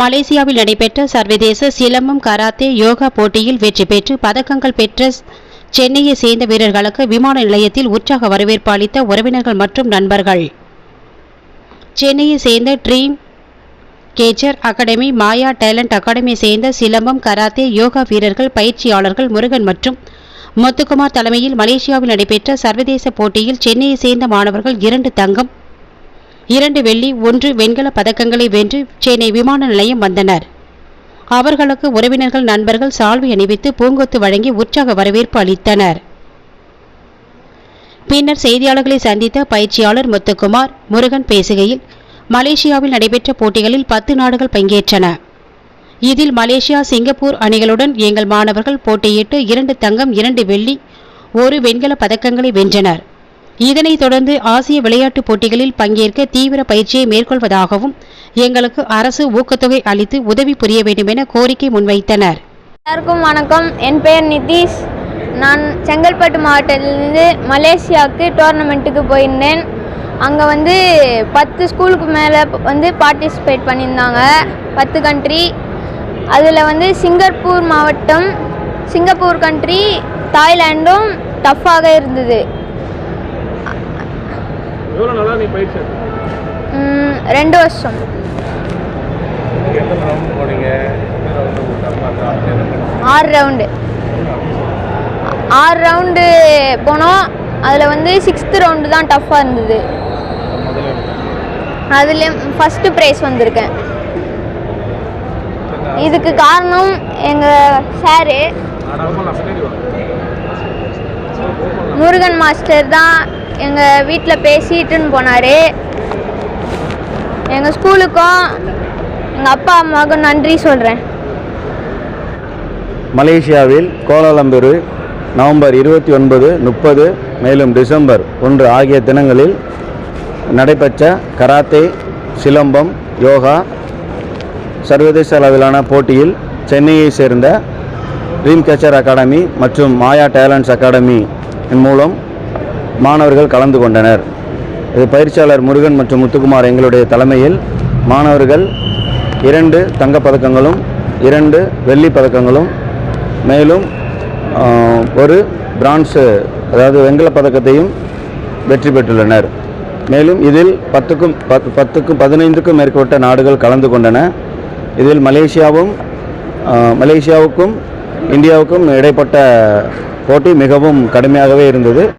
மலேசியாவில் நடைபெற்ற சர்வதேச சிலம்பம் கராத்தே யோகா போட்டியில் வெற்றி பெற்று பதக்கங்கள் பெற்ற சென்னையை சேர்ந்த வீரர்களுக்கு விமான நிலையத்தில் உற்சாக வரவேற்பு அளித்த உறவினர்கள் மற்றும் நண்பர்கள். சென்னையை சேர்ந்த dream catcher academy Maya talent அகாடமியை சேர்ந்த சிலம்பம் கராத்தே யோகா வீரர்கள் பயிற்சியாளர்கள் முருகன் மற்றும் முத்துக்குமார் தலைமையில் மலேசியாவில் நடைபெற்ற சர்வதேச போட்டியில் சென்னையை சேர்ந்த மாணவர்கள் இரண்டு தங்கம் இரண்டு வெள்ளி ஒன்று வெண்கல பதக்கங்களை வென்று சென்னை விமான நிலையம் வந்தனர். அவர்களுக்கு உறவினர்கள் நண்பர்கள் சால்வை அணிவித்து பூங்கொத்து வழங்கி உற்சாக வரவேற்பு அளித்தனர். பின்னர் செய்தியாளர்களை சந்தித்த பயிற்சியாளர் முத்துக்குமார் முருகன் பேசுகையில் மலேசியாவில் நடைபெற்ற போட்டிகளில் பத்து நாடுகள் பங்கேற்றன. இதில் மலேசியா சிங்கப்பூர் அணிகளுடன் எங்கள் மாணவர்கள் போட்டியிட்டு இரண்டு தங்கம் இரண்டு வெள்ளி ஒரு வெண்கல பதக்கங்களை வென்றனர். இதனைத் தொடர்ந்து ஆசிய விளையாட்டுப் போட்டிகளில் பங்கேற்க தீவிர பயிற்சியை மேற்கொள்வதாகவும் எங்களுக்கு அரசு ஊக்கத்தொகை அளித்து உதவி புரிய வேண்டும் என கோரிக்கை முன்வைத்தனர். எல்லாருக்கும் வணக்கம். என் பெயர் நிதிஷ். நான் செங்கல்பட்டு மாவட்டத்திலிருந்து மலேசியாவுக்கு டோர்னமெண்ட்டுக்கு போயிருந்தேன். அங்கே வந்து பத்து ஸ்கூலுக்கு மேலே வந்து பார்ட்டிசிபேட் பண்ணியிருந்தாங்க. பத்து கண்ட்ரி அதில் வந்து சிங்கப்பூர் மாவட்டம் சிங்கப்பூர் கண்ட்ரி தாய்லாண்டும் டஃப்பாக இருந்தது. எவ்வளோ நாளாக நீ பயிற்சி ரெண்டு வருஷம்? ஆறு ரவுண்டு. ஆறு ரவுண்டு போனோம். அதில் வந்து சிக்ஸ்த்து ரவுண்டு தான் டஃப்பாக இருந்தது. அதில் ஃபஸ்ட்டு ப்ரைஸ் வந்திருக்கேன். இதுக்கு காரணம் எங்கள் சாரு மாஸ்டர் தான் எங்கள் வீட்டில் பேசிட்டுன்னு போனார். எங்கள் ஸ்கூலுக்கும் எங்கள் அப்பா அம்மாவுக்கும் நன்றி சொல்கிறேன் மலேசியாவில் கோலாலம்பூர் நவம்பர் இருபத்தி ஒன்பது முப்பது மேலும் டிசம்பர் ஒன்று ஆகிய தினங்களில் நடைபெற்ற கராத்தே சிலம்பம் யோகா சர்வதேச அளவிலான போட்டியில் சென்னையை சேர்ந்த ட்ரீம் கேச்சர் அகாடமி மற்றும் மாயா டேலண்ட்ஸ் அகாடமி மூலம் மாணவர்கள் கலந்து கொண்டனர். இது பயிற்சியாளர் முருகன் மற்றும் முத்துக்குமார் எங்களுடைய தலைமையில் மாணவர்கள் இரண்டு தங்கப் பதக்கங்களும் இரண்டு வெள்ளி பதக்கங்களும் மேலும் ஒரு பிரான்ஸு அதாவது வெண்கல பதக்கத்தையும் வெற்றி பெற்றுள்ளனர். மேலும் இதில் பத்துக்கும் பத்து பத்துக்கும் பதினைந்துக்கும் மேற்பட்ட நாடுகள் கலந்து கொண்டன. இதில் மலேசியாவும் மலேசியாவுக்கும் இந்தியாவுக்கும் இடைப்பட்ட போட்டி மிகவும் கடுமையாகவே இருந்தது.